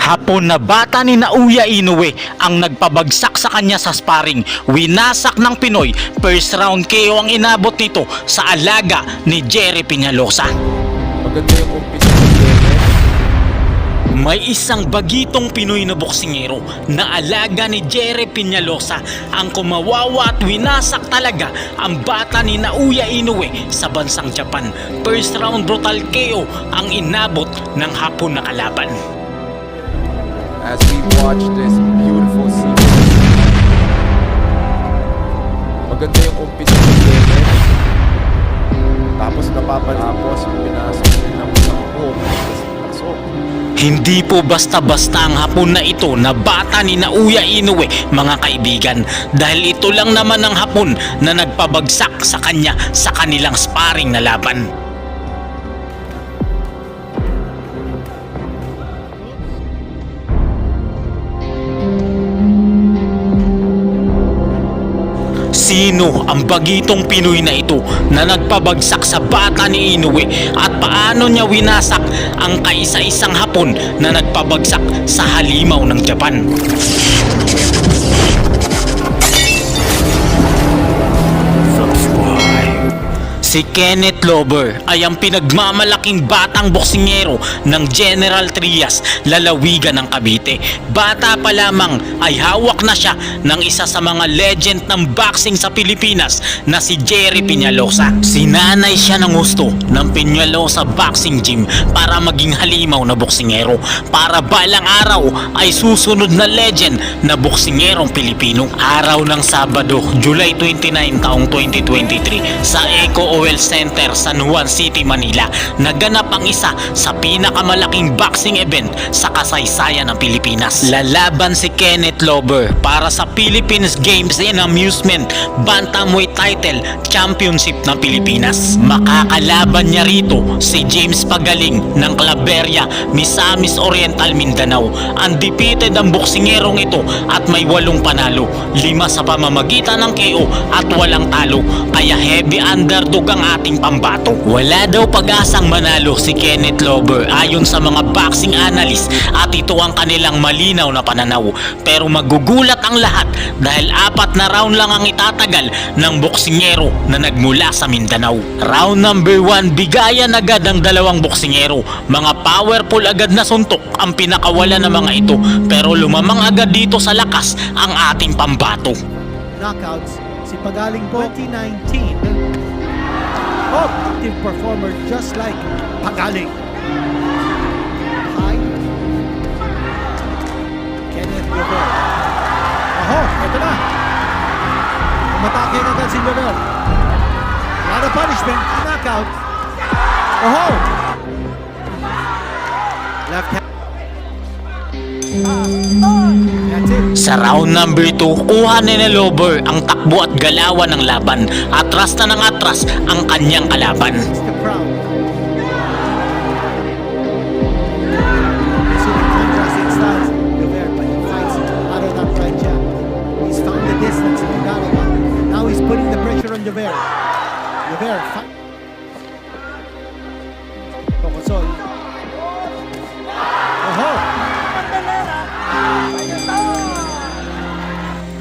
Hapon na bata ni Nauya Inoue ang nagpabagsak sa kanya sa sparring. Winasak ng Pinoy, first round KO ang inabot nito sa alaga ni Jerry Peñalosa. Maganda yung umpisa ni Kenneth. May isang bagitong Pinoy na boksingero na alaga ni Jerry Peñalosa ang kumawawa at winasak talaga ang bata ni Nauya Inoue sa bansang Japan. First round brutal KO ang inabot ng hapon na kalaban. As we watch this beautiful scene. Maganda yung umpisa ni Kenneth. Tapos napapanapos, pinasok niya ng pasok. Hindi po basta-basta ang hapon na ito na bata ni Nauya Inoue mga kaibigan dahil ito lang naman ang hapon na nagpabagsak sa kanya sa kanilang sparring na laban. Sino ang bagitong Pinoy na ito na nagpabagsak sa bata ni Inoue at paano niya winasak ang kaisa-isang hapon na nagpabagsak sa halimaw ng Japan? Si Kenneth Lober ay ang pinagmamalaking batang boksingero ng General Trias, lalawigan ng Cavite. Bata pa lamang ay hawak na siya ng isa sa mga legend ng boxing sa Pilipinas na si Jerry Peñalosa. Sinanay siya ng gusto ng Peñalosa Boxing Gym para maging halimaw na boksingero para balang araw ay susunod na legend na boksingerong Pilipino. Araw ng Sabado, July 29 taong 2023 sa Eco Oil Center, San Juan City, Manila, naganap ang isa sa pinakamalaking boxing event sa kasaysayan ng Pilipinas. Lalaban si Kenneth Lober para sa Philippines Games and Amusement Bantamweight Title Championship ng Pilipinas. Makakalaban niya rito si James Pagaling ng Claveria, Misamis Oriental, Mindanao. Undefeated ang boksingerong ito at may walong panalo, lima sa pamamagitan ng KO at walang talo. Kaya heavy underdog ang ating pambato. Wala daw pag-asang manalo si Kenneth Lober ayon sa mga boxing analyst at ito ang kanilang malinaw na pananaw. Pero magugulat ang lahat dahil apat na round lang ang itatagal ng boksingero na nagmula sa Mindanao. Round number 1, bigayan agad ang dalawang boksingero. Mga powerful agad na suntok ang pinakawala ng mga ito pero lumamang agad dito sa lakas ang ating pambato. knockouts si Pagaling po 2019. Oh, active performer just like Pagaling. High. Kenneth Lover. Aho, ito na. Umatake na agad si Lover. Lot of punishment, knockout. Oho! Left hand. That's it. Sa round number 2, kuha ni Lover ang takbo at galawan ng laban. Atras na ng atras ang kanyang kalaban. Crowd. You see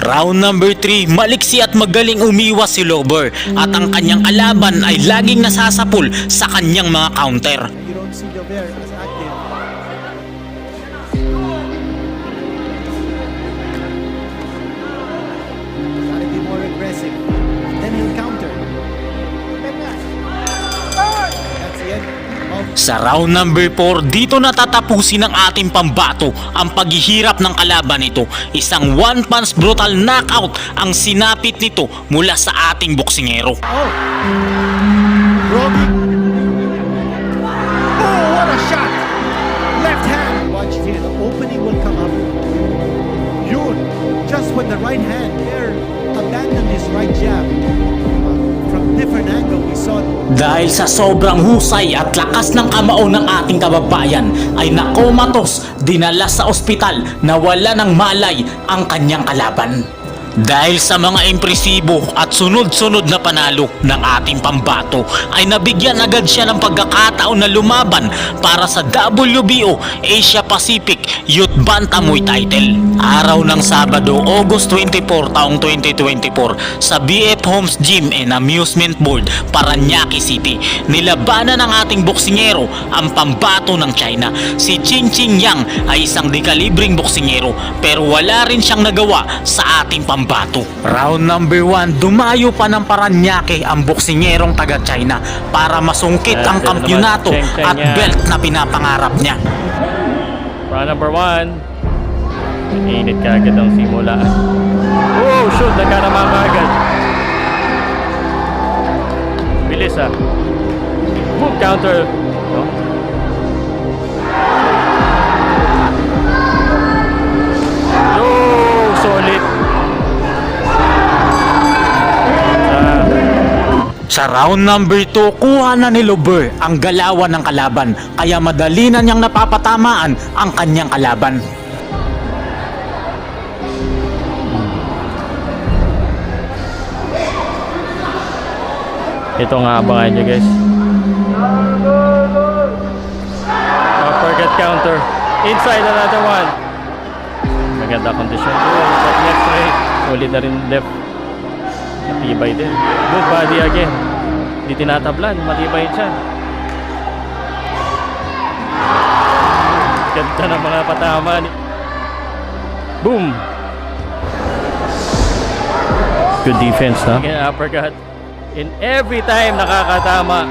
Round number 3, maliksi at magaling umiwas si Lover at ang kanyang kalaban ay laging nasasapul sa kanyang mga counter. You don't see Sa round number 4, dito natatapusin ng ating pambato ang paghihirap ng kalaban nito. Isang one-punch brutal knockout ang sinapit nito mula sa ating boksingero. Oh! Roby! Dahil sa sobrang husay at lakas ng kamao ng ating kababayan ay nakomatos dinala sa ospital na wala ng malay ang kanyang kalaban. Dahil sa mga impresibo at sunod-sunod na panalo ng ating pambato ay nabigyan agad siya ng pagkakataon na lumaban para sa WBO Asia Pacific Youth Bantamweight title. Araw ng Sabado, August 24 taong 2024 sa BF Homes Gym and Amusement Board, Paranaque City. Nilabanan ng ating boksingero ang pambato ng China. Si Ching Ching Yang ay isang dekalibring boksingero pero wala rin siyang nagawa sa ating pambato. Round number 1, dumayo pa ng Paranaque ang boksingerong taga China para masungkit ang kampyonato at belt na pinapangarap niya. Round number one. Init ka agad ang simula. Oh, shoot! Nagkarama ka agad. Bilis ah. Boom, counter. No? Oh, Sa round number 2, kuha na ni Lober ang galawan ng kalaban kaya madali na niyang napapatamaan ang kanyang kalaban. ito nga abangan nyo guys. Uppercut counter. Inside another one. Maganda kondisyon ko. But next right. Solid na rin left. Matibay din. Good body again. Hindi tinatablan. Matibay siya. Ganda ng mga patama. ni- Boom! Good defense, no? Again, uppercut. And every time nakakatama.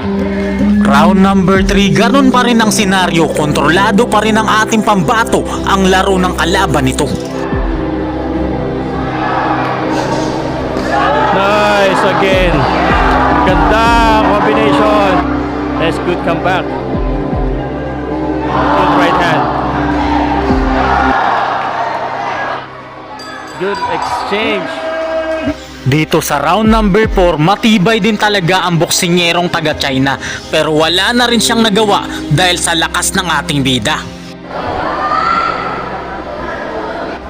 Round number 3, ganun pa rin ang senaryo, kontrolado pa rin ng ating pambato ang laro ng kalaban nito. Nice again. Ganda combination. Nice good comeback. Good right hand. Good exchange. Dito sa round number 4, matibay din talaga ang boksingerong taga China pero wala na rin siyang nagawa dahil sa lakas ng ating bida.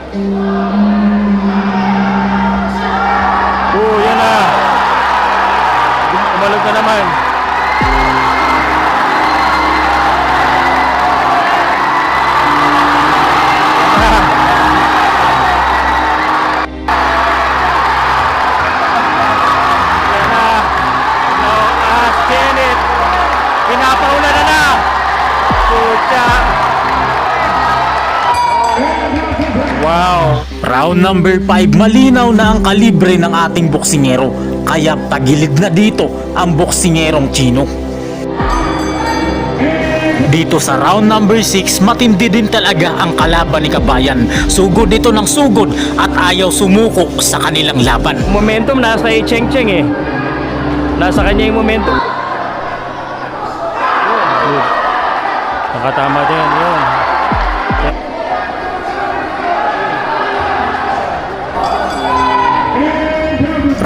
Oh, Round number 5, malinaw na ang kalibre ng ating boksingero kaya tagilid na dito ang boksingerong Chino. Dito sa round number 6, matindi din talaga ang kalaban ni Kabayan. Sugod ito ng sugod at ayaw sumuko sa kanilang laban. momentum nasa kay Cheng Cheng eh. Nasa kanya yung momentum. Nakatama din yun.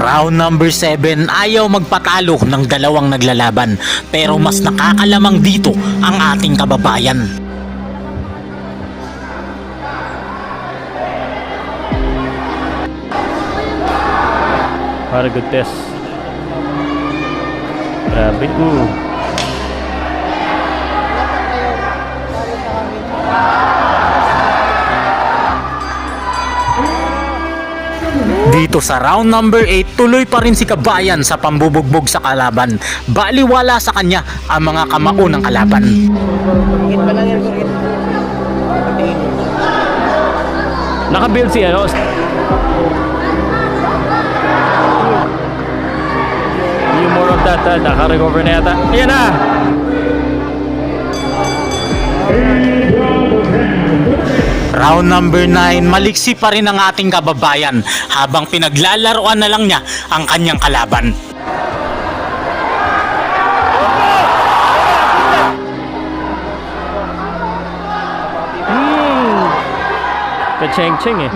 Round number 7, ayaw magpatalo ng dalawang naglalaban. Pero mas nakakalamang dito ang ating kababayan. Para good test. Grabe. Ooh. Dito sa round number 8, tuloy pa rin si Kabayan sa pambubugbog sa kalaban. Baliwala sa kanya ang mga kamao ng kalaban. Naka-build si ano. Yung more of that, uh, naka-recover na yata. Ayan na! Round number 9, maliksi pa rin ang ating kababayan habang pinaglalaroan na lang niya ang kanyang kalaban. Ka-cheng cheng eh.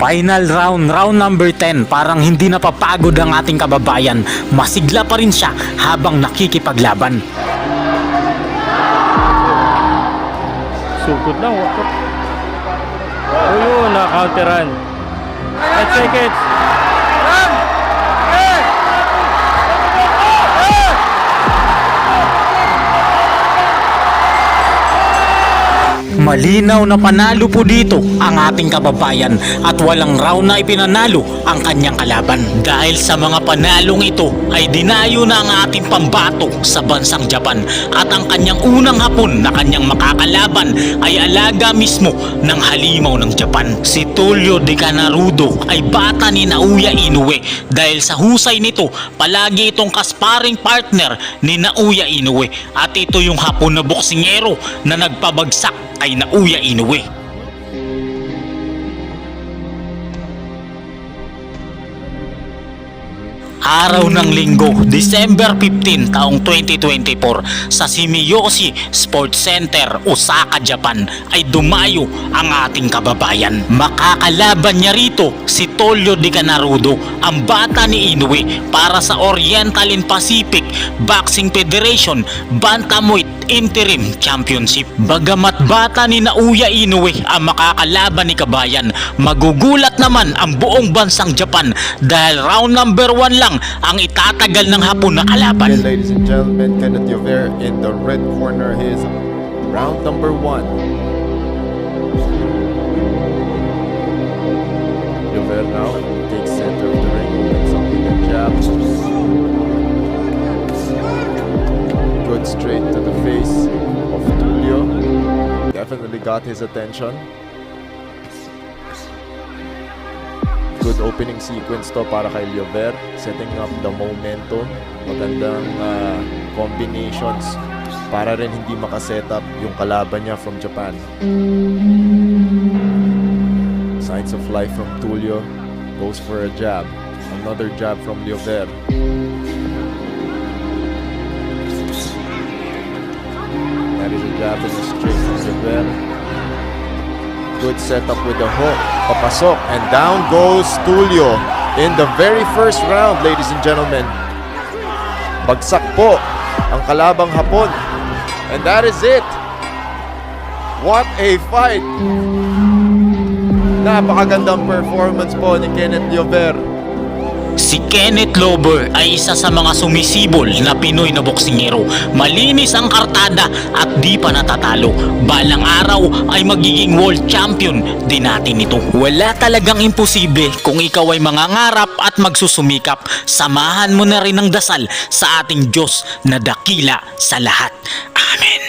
Final round, round number 10, parang hindi napapagod ang ating kababayan. Masigla pa rin siya habang nakikipaglaban. Sugod lang. What the... Oh. Na-counteran. At seconds. Malinaw na panalo po dito ang ating kababayan at walang round na ipinanalo ang kanyang kalaban. Dahil sa mga panalong ito ay dinayo na ang ating pambato sa bansang Japan at ang kanyang unang hapon na kanyang makakalaban ay alaga mismo ng halimaw ng Japan. Si Tulio de Canarudo ay bata ni Naoya Inoue dahil sa husay nito palagi itong kasparing partner ni Naoya Inoue at ito yung hapon na boksingero na nagpabagsak kay Naoya Inoue. Araw ng Linggo, December 15, taong 2024 sa Shimiyoshi Sports Center, Osaka, Japan ay dumayo ang ating kababayan. Makakalaban niya rito si Tolyo de Canarudo, ang bata ni Inoue para sa Oriental and Pacific Boxing Federation Bantamweight Interim Championship. Bagamat bata ni Naoya Inoue ang makakalaban ni Kabayan, magugulat naman ang buong bansang Japan dahil round number 1 lang ang itatagal ng hapon na kalaban. And ladies and gentlemen, Kenneth Yover in the red corner, his round number one. Yover now takes center of the ring, opens up with a jab. Good straight to the face of Tulio. Definitely got his attention. Good opening sequence to para kay Liover, setting up the momentum. Magandang ah, combinations para rin hindi makaset up yung kalaban niya from Japan. Signs of life from Tulio. Goes for a jab. Another jab from Liover. That is a jab in the straight from Liover. Good setup with the hook. Papasok. And down goes Tulio in the very first round, ladies and gentlemen. Bagsak po ang kalabang hapon. And that is it. What a fight. Napakagandang performance po ni Kenneth Liover. Si Kenneth Lober ay isa sa mga sumisibol na Pinoy na boksingero. Malinis ang kartada at di pa natatalo. Balang araw ay magiging world champion din natin ito. Wala talagang imposible kung ikaw ay mangangarap at magsusumikap. Samahan mo na rin ng dasal sa ating Diyos na dakila sa lahat. Amen.